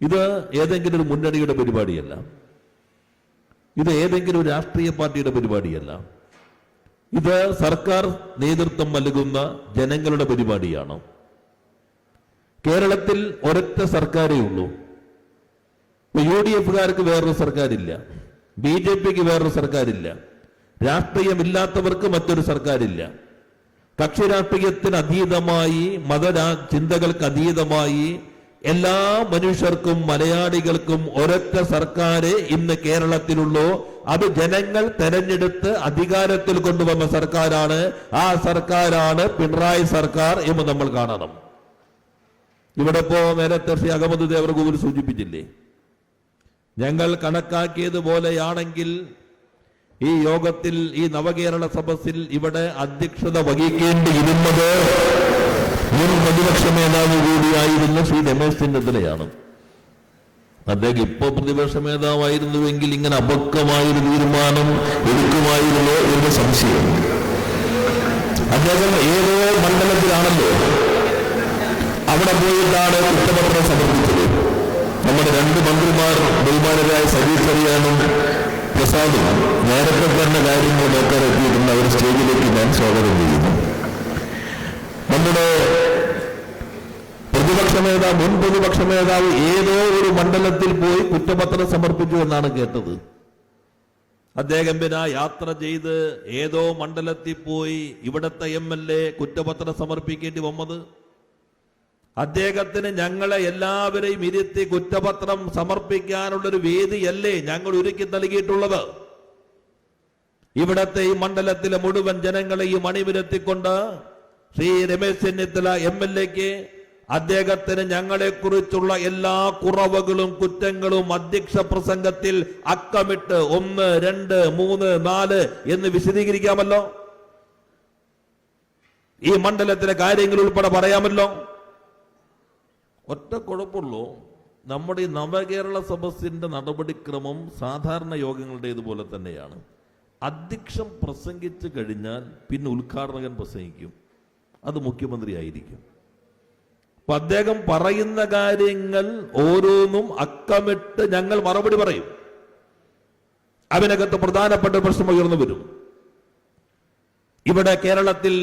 ഇത് ഏതെങ്കിലും ഒരു മുന്നണിയുടെ പരിപാടിയല്ല. ഇത് ഏതെങ്കിലും ഒരു രാഷ്ട്രീയ പാർട്ടിയുടെ പരിപാടിയല്ല. ഇത് സർക്കാർ നേതൃത്വം നൽകുന്ന ജനങ്ങളുടെ പരിപാടിയാണ്. കേരളത്തിൽ ഒരൊറ്റ സർക്കാരേ ഉള്ളൂ. യു ഡി എഫുകാർക്ക് വേറൊരു സർക്കാരില്ല. ബി ജെ പിക്ക് വേറൊരു സർക്കാരില്ല. രാഷ്ട്രീയമില്ലാത്തവർക്ക് മറ്റൊരു സർക്കാരില്ല. കക്ഷി രാഷ്ട്രീയത്തിന് അതീതമായി മത ചിന്തകൾക്ക് അതീതമായി എല്ലാ മനുഷ്യർക്കും മലയാളികൾക്കും ഒരൊറ്റ സർക്കാരെ ഇന്ന് കേരളത്തിലുള്ളൂ. അത് ജനങ്ങൾ തെരഞ്ഞെടുത്ത് അധികാരത്തിൽ കൊണ്ടുവന്ന സർക്കാരാണ്. ആ സർക്കാരാണ് പിണറായി സർക്കാർ എന്ന് നമ്മൾ കാണണം. ഇവിടെ ഇപ്പോ നേരത്തെ ശ്രീ അഹമ്മദ് ദേവർഗൂർ സൂചിപ്പിച്ചില്ലേ? ഞങ്ങൾ കണക്കാക്കിയതുപോലെയാണെങ്കിൽ ഈ യോഗത്തിൽ ഈ നവകേരള സഭസിൽ ഇവിടെ അധ്യക്ഷത വഹിക്കേണ്ടിയിരുന്നത് മുൻ പ്രതിപക്ഷ മേധാവ് കൂടിയായിരുന്ന ശ്രീ രമേശ് ചെന്നിത്തലയാണ്. അദ്ദേഹം ഇപ്പോ പ്രതിപക്ഷ മേധാവായിരുന്നുവെങ്കിൽ ഇങ്ങനെ അപക്വമായൊരു തീരുമാനം എടുക്കുമായിരുന്നോ എന്ന് സംശയം. അദ്ദേഹം ഏതോ മണ്ഡലത്തിലാണല്ലോ. അവിടെ പോയിട്ടാണ് കുറ്റപത്രം സമർപ്പിച്ചത്. നമ്മുടെ രണ്ട് മന്ത്രിമാർ ബഹുമാനരായ സതീഷ് ചെറിയാനും പ്രസാദും നേരത്തെ തന്നെ കാര്യങ്ങൾ നോക്കാൻ എത്തിയിട്ടുണ്ട് അവർ സ്റ്റേജിലേക്ക് ഞാൻ സ്വാഗതം ചെയ്യുന്നു. നമ്മുടെ പ്രതിപക്ഷ നേതാവ് മുൻ പ്രതിപക്ഷ നേതാവ് ഏതോ ഒരു മണ്ഡലത്തിൽ പോയി കുറ്റപത്രം സമർപ്പിച്ചു എന്നാണ് കേട്ടത്. അദ്ദേഹം പിന്നെ യാത്ര ചെയ്ത് ഏതോ മണ്ഡലത്തിൽ പോയി ഇവിടത്തെ എം എൽ എ കുറ്റപത്രം സമർപ്പിക്കേണ്ടി വന്നത്. അദ്ദേഹത്തിന് ഞങ്ങളെ എല്ലാവരെയും ഇരുത്തി കുറ്റപത്രം സമർപ്പിക്കാനുള്ളൊരു വേദിയല്ലേ ഞങ്ങൾ ഒരുക്കി നൽകിയിട്ടുള്ളത്. ഇവിടത്തെ ഈ മണ്ഡലത്തിലെ മുഴുവൻ ജനങ്ങളെയും അണിനിരത്തിക്കൊണ്ട് ശ്രീ രമേശ് ചെന്നിത്തല എം എൽ എക്ക് അദ്ദേഹത്തിന് ഞങ്ങളെക്കുറിച്ചുള്ള എല്ലാ കുറവുകളും കുറ്റങ്ങളും അധ്യക്ഷ പ്രസംഗത്തിൽ അക്കമിട്ട് ഒന്ന് രണ്ട് മൂന്ന് നാല് എന്ന് വിശദീകരിക്കാമല്ലോ? ഈ മണ്ഡലത്തിലെ കാര്യങ്ങൾ ഉൾപ്പെടെ പറയാമല്ലോ? ഒറ്റ കുഴപ്പമുള്ളൂ. നമ്മുടെ ഈ നവകേരള സദസ്സിന്റെ നടപടിക്രമം സാധാരണ യോഗങ്ങളുടേതുപോലെ തന്നെയാണ്. അധ്യക്ഷം പ്രസംഗിച്ചു കഴിഞ്ഞാൽ പിന്നെ ഉദ്ഘാടകൻ പ്രസംഗിക്കും. അത് മുഖ്യമന്ത്രി ആയിരിക്കും അപ്പൊ അദ്ദേഹം പറയുന്ന കാര്യങ്ങൾ ഓരോന്നും അക്കമിട്ട് ഞങ്ങൾ മറുപടി പറയും. അതിനകത്ത് പ്രധാനപ്പെട്ട പ്രശ്നം ഉയർന്നു വരും. ഇവിടെ കേരളത്തിൽ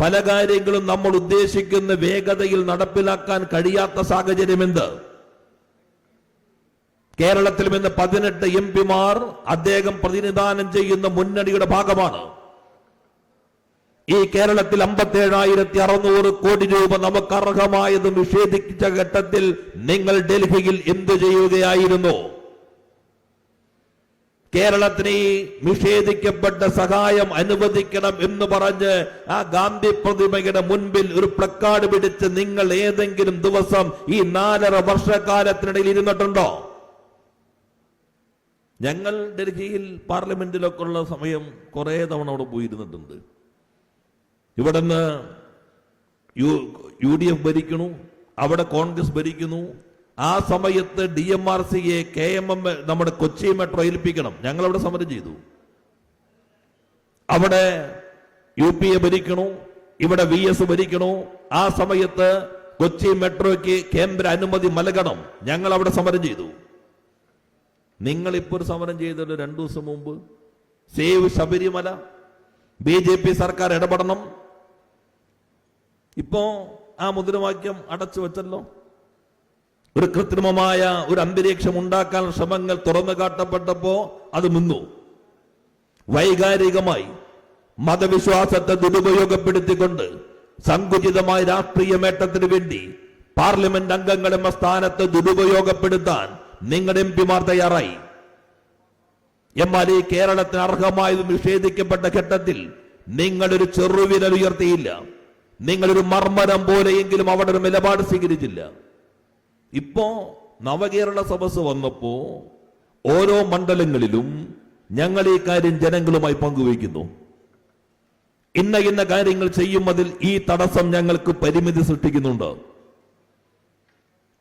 പല കാര്യങ്ങളും നമ്മൾ ഉദ്ദേശിക്കുന്ന വേഗതയിൽ നടപ്പിലാക്കാൻ കഴിയാത്ത സാഹചര്യം എന്ത് കേരളത്തിൽ നിന്ന് പതിനെട്ട് എം പിമാർ അദ്ദേഹം പ്രതിനിധാനം ചെയ്യുന്ന മുന്നണിയുടെ ഭാഗമാണ്. ഈ കേരളത്തിൽ അമ്പത്തേഴായിരത്തി അറുന്നൂറ് കോടി രൂപ നമുക്ക് അർഹമായത് നിഷേധിച്ച ഘട്ടത്തിൽ നിങ്ങൾ ഡൽഹിയിൽ എന്തു ചെയ്യുകയായിരുന്നു? കേരളത്തിന് ഈ നിഷേധിക്കപ്പെട്ട സഹായം അനുവദിക്കണം എന്ന് പറഞ്ഞ് ആ ഗാന്ധി പ്രതിമയുടെ മുൻപിൽ ഒരു പ്ലക്കാർഡ് പിടിച്ച് നിങ്ങൾ ഏതെങ്കിലും ദിവസം ഈ നാലര വർഷക്കാലത്തിനിടയിൽ ഇരുന്നിട്ടുണ്ടോ? ഞങ്ങൾ ഡൽഹിയിൽ പാർലമെന്റിലൊക്കെ ഉള്ള സമയം കുറെ തവണ അവിടെ പോയിരുന്നിട്ടുണ്ട്. ഇവിടുന്ന് യു യു ഡി എഫ് ഭരിക്കണു അവിടെ കോൺഗ്രസ് ഭരിക്കുന്നു. ആ സമയത്ത് ഡി എം ആർ സിയെ കെ എം എം നമ്മുടെ കൊച്ചി മെട്രോ ഏൽപ്പിക്കണം. ഞങ്ങൾ അവിടെ സമരം ചെയ്തു. അവിടെ യു പി എ ഭരിക്കണു ഇവിടെ വി എസ് ഭരിക്കണു. ആ സമയത്ത് കൊച്ചി മെട്രോയ്ക്ക് കേന്ദ്ര അനുമതി നൽകണം. ഞങ്ങൾ അവിടെ സമരം ചെയ്തു. നിങ്ങൾ ഇപ്പോൾ ഒരു സമരം ചെയ്തല്ലോ രണ്ടു ദിവസം മുമ്പ്. സേവ് ശബരിമല. ബി സർക്കാർ ഇടപെടണം. ഇപ്പോ ആ മുദ്രവാക്യം അടച്ചു വെച്ചല്ലോ. ഒരു കൃത്രിമമായ ഒരു അന്തരീക്ഷം ഉണ്ടാക്കാൻ ശ്രമങ്ങൾ തുറന്നു കാട്ടപ്പെട്ടപ്പോ അത് നിന്നു. വൈകാരികമായി മതവിശ്വാസത്തെ ദുരുപയോഗപ്പെടുത്തിക്കൊണ്ട് സങ്കുചിതമായ രാഷ്ട്രീയ നേട്ടത്തിന് വേണ്ടി പാർലമെന്റ് അംഗങ്ങൾ എന്ന സ്ഥാനത്ത് ദുരുപയോഗപ്പെടുത്താൻ നിങ്ങളുടെ എം പിമാർ തയ്യാറായി. എന്നാൽ ഈ കേരളത്തിന് അർഹമായത് നിഷേധിക്കപ്പെട്ട ഘട്ടത്തിൽ നിങ്ങളൊരു ചെറുവിരൽ ഉയർത്തിയില്ല നിങ്ങളൊരു മർമ്മരം പോലെയെങ്കിലും അവിടെ ഒരു നിലപാട് സ്വീകരിച്ചില്ല. ഇപ്പോ നവകേരള സഭസ് വന്നപ്പോ ഓരോ മണ്ഡലങ്ങളിലും ഞങ്ങൾ ഈ കാര്യം ജനങ്ങളുമായി പങ്കുവയ്ക്കുന്നു. ഇന്ന ഇന്ന കാര്യങ്ങൾ ചെയ്യുന്നതിൽ ഈ തടസ്സം ഞങ്ങൾക്ക് പരിമിതി സൃഷ്ടിക്കുന്നുണ്ട്.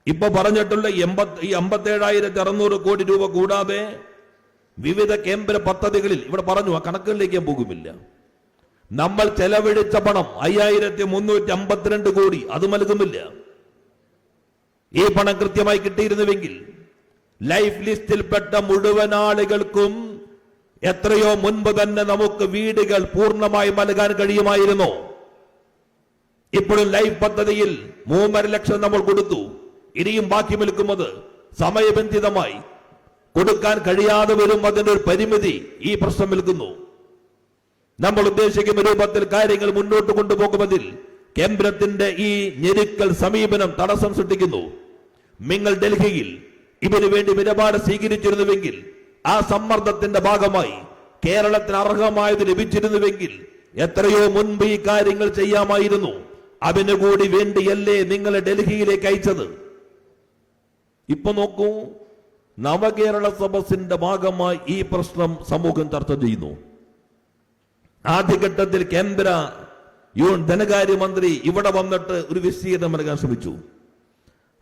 ഇപ്പൊ പറഞ്ഞിട്ടുള്ള എൺപത്തി ഈ അമ്പത്തേഴായിരത്തി അറുന്നൂറ് കോടി രൂപ കൂടാതെ വിവിധ കേന്ദ്ര പദ്ധതികളിൽ ഇവിടെ പറഞ്ഞു ആ കണക്കുകളിലേക്ക് പോകുമില്ല. നമ്മൾ ചെലവഴിച്ച പണം അയ്യായിരത്തി മുന്നൂറ്റി അമ്പത്തിരണ്ട് കോടി. അത് നൽകുന്നില്ല. ഈ പണം കൃത്യമായി കിട്ടിയിരുന്നുവെങ്കിൽ ലൈഫ് ലിസ്റ്റിൽപ്പെട്ട മുഴുവൻ ആളുകൾക്കും എത്രയോ മുൻപ് തന്നെ നമുക്ക് വീടുകൾ പൂർണമായി നൽകാൻ കഴിയുമായിരുന്നു. ഇപ്പോഴും ലൈഫ് പദ്ധതിയിൽ മൂന്നര ലക്ഷം നമ്മൾ കൊടുത്തു. ഇനിയും ബാക്കി നിൽക്കുന്നത് സമയബന്ധിതമായി കൊടുക്കാൻ കഴിയാതെ വരും അതിന്റെ ഒരു പരിമിതി ഈ പ്രശ്നം നിൽക്കുന്നു. നമ്മൾ ഉദ്ദേശിക്കുന്ന രൂപത്തിൽ കാര്യങ്ങൾ മുന്നോട്ട് കൊണ്ടുപോകുന്നതിൽ കേന്ദ്രത്തിന്റെ ഈ ഞെരുക്കൽ സമീപനം തടസ്സം സൃഷ്ടിക്കുന്നു. നിങ്ങൾ ഡൽഹിയിൽ ഇവന് വേണ്ടി നിലപാട് സ്വീകരിച്ചിരുന്നുവെങ്കിൽ ആ സമ്മർദ്ദത്തിന്റെ ഭാഗമായി കേരളത്തിന് അർഹമായത് ലഭിച്ചിരുന്നുവെങ്കിൽ എത്രയോ മുൻപ് ഈ കാര്യങ്ങൾ ചെയ്യാമായിരുന്നു. അതിനുകൂടി വേണ്ടിയല്ലേ നിങ്ങളെ ഡൽഹിയിലേക്ക് അയച്ചത്? ഇപ്പൊ നോക്കൂ നവകേരള സഭസിന്റെ ഭാഗമായി ഈ പ്രശ്നം സമൂഹം ചർച്ച ചെയ്യുന്നു. ആദ്യഘട്ടത്തിൽ കേന്ദ്ര യൂൺ ധനകാര്യമന്ത്രി ഇവിടെ വന്നിട്ട് ഒരു വിശദീകരണം നൽകാൻ ശ്രമിച്ചു.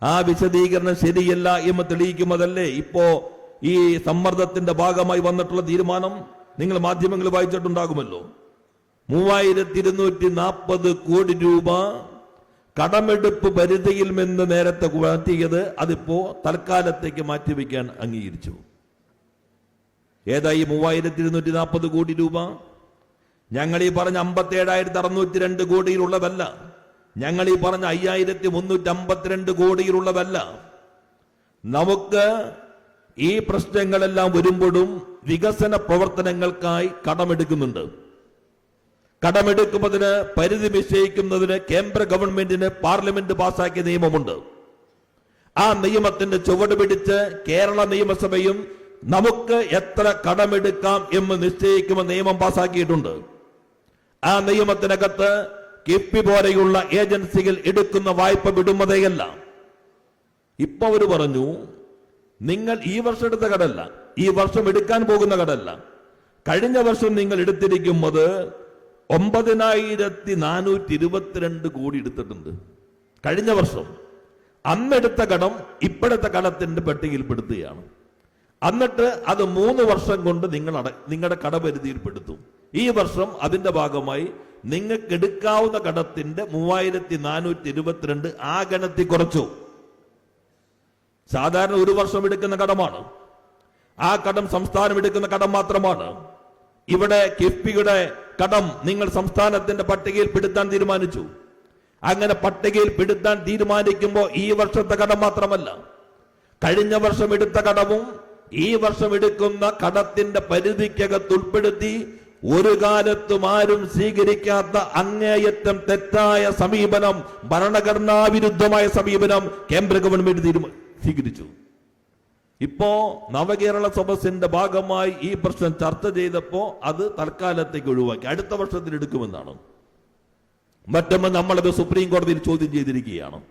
ആ വിശദീകരണം ശരിയല്ല എന്ന് തെളിയിക്കുന്നതല്ലേ ഇപ്പോ ഈ സമ്മർദ്ദത്തിന്റെ ഭാഗമായി വന്നിട്ടുള്ള തീരുമാനം നിങ്ങൾ മാധ്യമങ്ങൾ വായിച്ചിട്ടുണ്ടാകുമല്ലോ. മൂവായിരത്തി ഇരുന്നൂറ്റി നാൽപ്പത് കോടി രൂപ കടമെടുപ്പ് പരിധിയിൽ നിന്ന് നേരത്തെ മാറ്റിയത് അതിപ്പോ തൽക്കാലത്തേക്ക് മാറ്റിവെക്കാൻ അംഗീകരിച്ചു. ഏതായി മൂവായിരത്തി ഇരുന്നൂറ്റി നാൽപ്പത് കോടി രൂപ? ഞങ്ങൾ ഈ പറഞ്ഞ അമ്പത്തി ഏഴായിരത്തി അറുന്നൂറ്റി രണ്ട് കോടിയിലുള്ളതല്ല ഞങ്ങൾ ഈ പറഞ്ഞ അയ്യായിരത്തി മുന്നൂറ്റി അമ്പത്തിരണ്ട് കോടിയിലുള്ളതല്ല നമുക്ക് ഈ പ്രശ്നങ്ങളെല്ലാം വരുമ്പോഴും വികസന പ്രവർത്തനങ്ങൾക്കായി കടമെടുക്കുന്നുണ്ട്. കടമെടുക്കുന്നതിന് പരിധി നിശ്ചയിക്കുന്നതിന് കേന്ദ്ര ഗവൺമെന്റിന് പാർലമെന്റ് പാസാക്കിയ നിയമമുണ്ട്. ആ നിയമത്തിന്റെ ചുവട് പിടിച്ച് കേരള നിയമസഭയും നമുക്ക് എത്ര കടമെടുക്കാം എന്ന് നിശ്ചയിക്കുന്ന നിയമം പാസാക്കിയിട്ടുണ്ട്. ആ നിയമത്തിനകത്ത് കിഫ്ബി പോലെയുള്ള ഏജൻസികൾ എടുക്കുന്ന വായ്പ വിടുന്നതേയല്ല. ഇപ്പൊ അവർ പറഞ്ഞു നിങ്ങൾ ഈ വർഷം എടുത്ത കടല്ല ഈ വർഷം എടുക്കാൻ പോകുന്ന കടല്ല. കഴിഞ്ഞ വർഷം നിങ്ങൾ എടുത്തിരിക്കുന്നത് ഒമ്പതിനായിരത്തി നാനൂറ്റി ഇരുപത്തിരണ്ട് കോടി എടുത്തിട്ടുണ്ട്. കഴിഞ്ഞ വർഷം. അന്നെടുത്ത കടം ഇപ്പോഴത്തെ കടത്തിന്റെ പട്ടികയിൽപ്പെടുത്തുകയാണ് എന്നിട്ട് അത് മൂന്ന് വർഷം കൊണ്ട് നിങ്ങൾ നിങ്ങളുടെ കടപരിധിയിൽപ്പെടുത്തും. ഈ വർഷം അതിന്റെ ഭാഗമായി നിങ്ങൾക്ക് എടുക്കാവുന്ന കടത്തിന്റെ മൂവായിരത്തി നാനൂറ്റി ഇരുപത്തിരണ്ട് ആ ഗണത്തിൽ കുറച്ചു. സാധാരണ ഒരു വർഷം എടുക്കുന്ന കടമാണ്. ആ കടം സംസ്ഥാനം എടുക്കുന്ന കടം മാത്രമാണ്. ഇവിടെ കിഫ്ബിയുടെ കടം നിങ്ങൾ സംസ്ഥാനത്തിന്റെ പട്ടികയിൽ പെടുത്താൻ തീരുമാനിച്ചു. അങ്ങനെ പട്ടികയിൽ പെടുത്താൻ തീരുമാനിക്കുമ്പോൾ ഈ വർഷത്തെ കടം മാത്രമല്ല കഴിഞ്ഞ വർഷം എടുത്ത കടവും ഈ വർഷം എടുക്കുന്ന കടത്തിന്റെ പരിധിക്കകത്ത് ഉൾപ്പെടുത്തി ഒരു കാലത്തും ആരും സ്വീകരിക്കാത്ത അങ്ങേയറ്റം തെറ്റായ സമീപനം ഭരണഘടനാവിരുദ്ധമായ സമീപനം കേന്ദ്ര ഗവൺമെന്റ് തീരുമാ സ്വീകരിച്ചു. ഇപ്പോ നവകേരള സദസ്സിന്റെ ഭാഗമായി ഈ പ്രശ്നം ചർച്ച ചെയ്തപ്പോ അത് തൽക്കാലത്തേക്ക് ഒഴിവാക്കി. അടുത്ത വർഷത്തിൽ എടുക്കുമെന്നാണ്. മറ്റൊന്ന് നമ്മളത് സുപ്രീം കോടതിയിൽ ചോദ്യം ചെയ്തിരിക്കുകയാണ്.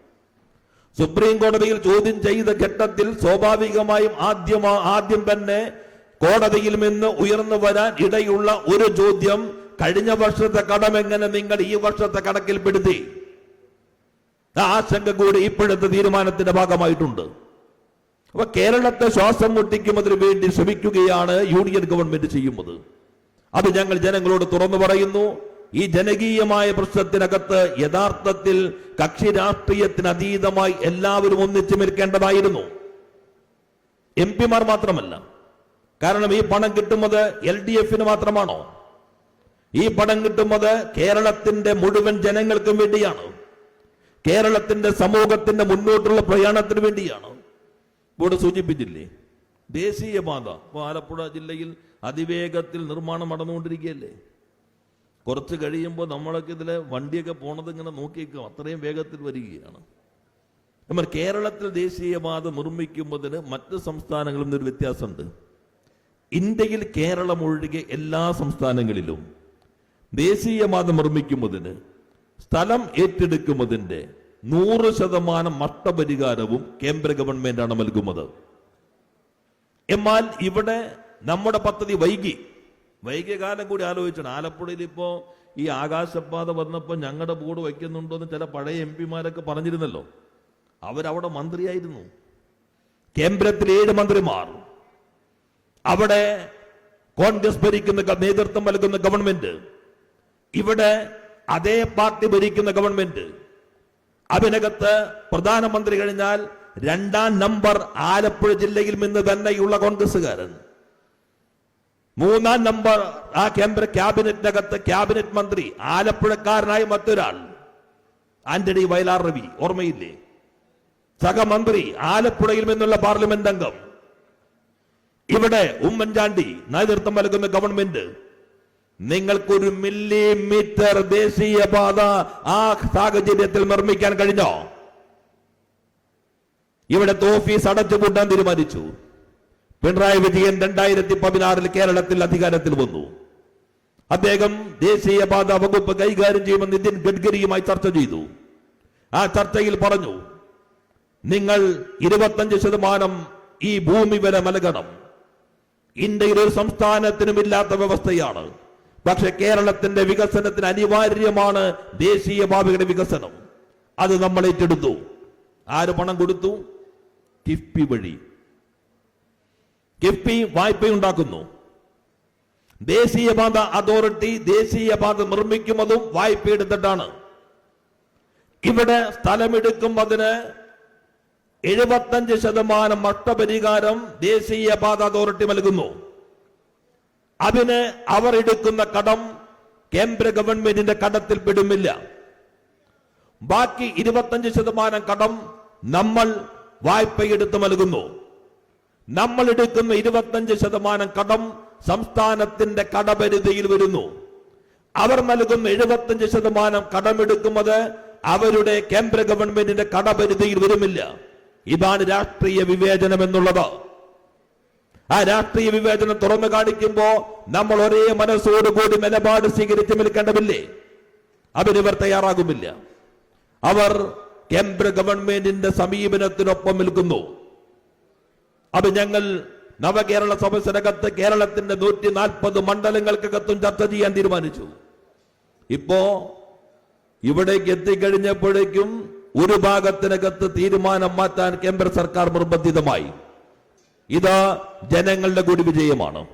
സുപ്രീം കോടതിയിൽ ചോദ്യം ചെയ്ത ഘട്ടത്തിൽ സ്വാഭാവികമായും ആദ്യം ആദ്യം തന്നെ കോടതിയിൽ നിന്ന് ഉയർന്നു വരാൻ ഇടയുള്ള ഒരു ചോദ്യം കഴിഞ്ഞ വർഷത്തെ കടം എങ്ങനെ നിങ്ങൾ ഈ വർഷത്തെ കണക്കിൽപ്പെടുത്തി ആശങ്ക കൂടി ഇപ്പോഴത്തെ തീരുമാനത്തിന്റെ ഭാഗമായിട്ടുണ്ട്. അപ്പൊ കേരളത്തെ ശ്വാസം മുട്ടിക്കുന്നതിന് വേണ്ടി ശ്രമിക്കുകയാണ് യൂണിയൻ ഗവൺമെന്റ് ചെയ്യുന്നത്. അത് ഞങ്ങൾ ജനങ്ങളോട് തുറന്നു പറയുന്നു. ഈ ജനകീയമായ പ്രശ്നത്തിനകത്ത് യഥാർത്ഥത്തിൽ കക്ഷി രാഷ്ട്രീയത്തിന് അതീതമായി എല്ലാവരും ഒന്നിച്ചു നിൽക്കേണ്ടതായിരുന്നു. എം പിമാർ മാത്രമല്ല. കാരണം ഈ പണം കിട്ടുന്നത് എൽ ഡി എഫിന് മാത്രമാണോ? ഈ പണം കിട്ടുന്നത് കേരളത്തിന്റെ മുഴുവൻ ജനങ്ങൾക്കും വേണ്ടിയാണ്. കേരളത്തിന്റെ സമൂഹത്തിന്റെ മുന്നോട്ടുള്ള പ്രയാണത്തിന് വേണ്ടിയാണ്. ഇവിടെ സൂചിപ്പിച്ചില്ലേ? ദേശീയപാത ഇപ്പോൾ ആലപ്പുഴ ജില്ലയിൽ അതിവേഗത്തിൽ നിർമ്മാണം നടന്നുകൊണ്ടിരിക്കുകയല്ലേ? കുറച്ച് കഴിയുമ്പോൾ നമ്മളൊക്കെ ഇതിലെ വണ്ടിയൊക്കെ പോണത് ഇങ്ങനെ നോക്കിയേക്കും. അത്രയും വേഗത്തിൽ വരികയാണ്. നമ്മൾ കേരളത്തിൽ ദേശീയപാത നിർമ്മിക്കുന്നതിന് മറ്റ് സംസ്ഥാനങ്ങളിൽ നിന്നൊരു വ്യത്യാസമുണ്ട്. ഇന്ത്യയിൽ കേരളം ഒഴികെ എല്ലാ സംസ്ഥാനങ്ങളിലും ദേശീയപാത നിർമ്മിക്കുന്നതിന് സ്ഥലം ഏറ്റെടുക്കുന്നതിന്റെ നൂറ് ശതമാനം നഷ്ടപരിഹാരവും കേന്ദ്ര ഗവൺമെന്റാണ് നൽകുന്നത്. എന്നാൽ ഇവിടെ നമ്മുടെ പദ്ധതി വൈകി. വൈകിയ കാലം കൂടി ആലോചിച്ചാണ്. ആലപ്പുഴയിൽ ഇപ്പോ ഈ ആകാശപാത വന്നപ്പോൾ ഞങ്ങളുടെ ബോർഡ് വയ്ക്കുന്നുണ്ടോ എന്ന് ചില പഴയ എം പിമാരൊക്കെ പറഞ്ഞിരുന്നല്ലോ. അവരവിടെ മന്ത്രിയായിരുന്നു. കേന്ദ്രത്തിൽ ഏഴ് മന്ത്രിമാർ. അവിടെ കോൺഗ്രസ് ഭരിക്കുന്ന നേതൃത്വം നൽകുന്ന ഗവൺമെന്റ് ഇവിടെ അതേ പാർട്ടി ഭരിക്കുന്ന ഗവൺമെന്റ്. അതിനകത്ത് പ്രധാനമന്ത്രി കഴിഞ്ഞാൽ രണ്ടാം നമ്പർ ആലപ്പുഴ ജില്ലയിൽ നിന്ന് തന്നെയുള്ള കോൺഗ്രസ്സുകാരൻ. മൂന്നാം നമ്പർ ആ കേന്ദ്ര ക്യാബിനറ്റിനകത്ത് ക്യാബിനറ്റ് മന്ത്രി ആലപ്പുഴക്കാരനായ മറ്റൊരാൾ. ആന്റണി വയലാർ രവി ഓർമ്മയില്ലേ? സഹമന്ത്രി ആലപ്പുഴയിൽ നിന്നുള്ള പാർലമെന്റ് അംഗം. ഇവിടെ ഉമ്മൻചാണ്ടി നേതൃത്വം നൽകുന്ന ഗവൺമെന്റ് നിങ്ങൾക്കൊരു മില്ലിമീറ്റർ ദേശീയ പാത ആ സാഹചര്യത്തിൽ നിർമ്മിക്കാൻ കഴിഞ്ഞോ? ഇവിടുത്തെ ഓഫീസ് അടച്ചുപൂട്ടാൻ തീരുമാനിച്ചു. പിണറായി വിജയൻ രണ്ടായിരത്തി പതിനാറിൽ കേരളത്തിൽ അധികാരത്തിൽ വന്നു. അദ്ദേഹം ദേശീയപാത വകുപ്പ് കൈകാര്യം ചെയ്യുമെന്ന് നിതിൻ ഗഡ്കരിയുമായി ചർച്ച ചെയ്തു. ആ ചർച്ചയിൽ പറഞ്ഞു നിങ്ങൾ ഇരുപത്തഞ്ച് ശതമാനം ഈ ഭൂമി വില നൽകണം. ഇന്ത്യയിൽ ഒരു സംസ്ഥാനത്തിനും ഇല്ലാത്ത വ്യവസ്ഥയാണ്. പക്ഷെ കേരളത്തിന്റെ വികസനത്തിന് അനിവാര്യമാണ് ദേശീയ ഭാവിയുടെ വികസനം. അത് നമ്മൾ ഏറ്റെടുത്തു. ആര് പണം കൊടുത്തു? കിഫ്ബി വഴി. കിഫ്ബി വായ്പയുണ്ടാക്കുന്നു ദേശീയപാത അതോറിറ്റി ദേശീയപാത നിർമ്മിക്കുന്നതും വായ്പ എടുത്തിട്ടാണ്. ഇവിടെ സ്ഥലമെടുക്കുന്നതിന് എഴുപത്തഞ്ച് ശതമാനം നഷ്ടപരിഹാരം ദേശീയ പാത അതോറിറ്റി നൽകുന്നു. അതിന് അവർ എടുക്കുന്ന കടം കേന്ദ്ര ഗവൺമെന്റിന്റെ കടത്തിൽ പെടുമില്ല ബാക്കി ഇരുപത്തഞ്ച് ശതമാനം കടം നമ്മൾ വായ്പയെടുത്ത് നൽകുന്നു. നമ്മൾ എടുക്കുന്ന ഇരുപത്തഞ്ച് ശതമാനം കടം സംസ്ഥാനത്തിന്റെ കടപരിധിയിൽ വരുന്നു. അവർ നൽകുന്ന എഴുപത്തഞ്ച് ശതമാനം കടമെടുക്കുന്നത് അവരുടെ കേന്ദ്ര ഗവൺമെന്റിന്റെ കടപരിധിയിൽ വരുമില്ല ഇതാണ് രാഷ്ട്രീയ വിവേചനം എന്നുള്ളത്. ആ രാഷ്ട്രീയ വിവേചനം തുറന്നു കാണിക്കുമ്പോ നമ്മൾ ഒരേ മനസ്സോടുകൂടി നിലപാട് സ്വീകരിച്ചു നിൽക്കേണ്ടതില്ലേ? അവരിവർ തയ്യാറാകുമില്ല. അവർ കേന്ദ്ര ഗവൺമെന്റിന്റെ സമീപനത്തിനൊപ്പം നിൽക്കുന്നു. അത് ഞങ്ങൾ നവകേരള സദസ്സിനകത്ത് കേരളത്തിന്റെ നൂറ്റി നാൽപ്പത് മണ്ഡലങ്ങൾക്കകത്തും ചർച്ച ചെയ്യാൻ തീരുമാനിച്ചു. ഇപ്പോ ഇവിടേക്ക് എത്തിക്കഴിഞ്ഞപ്പോഴേക്കും ഒരു ഭാഗത്തിനകത്ത് തീരുമാനം മാറ്റാൻ കേന്ദ്ര സർക്കാർ നിർബന്ധിതമായി. ഇത് ജനങ്ങളുടെ കൂടി വിജയമാണ്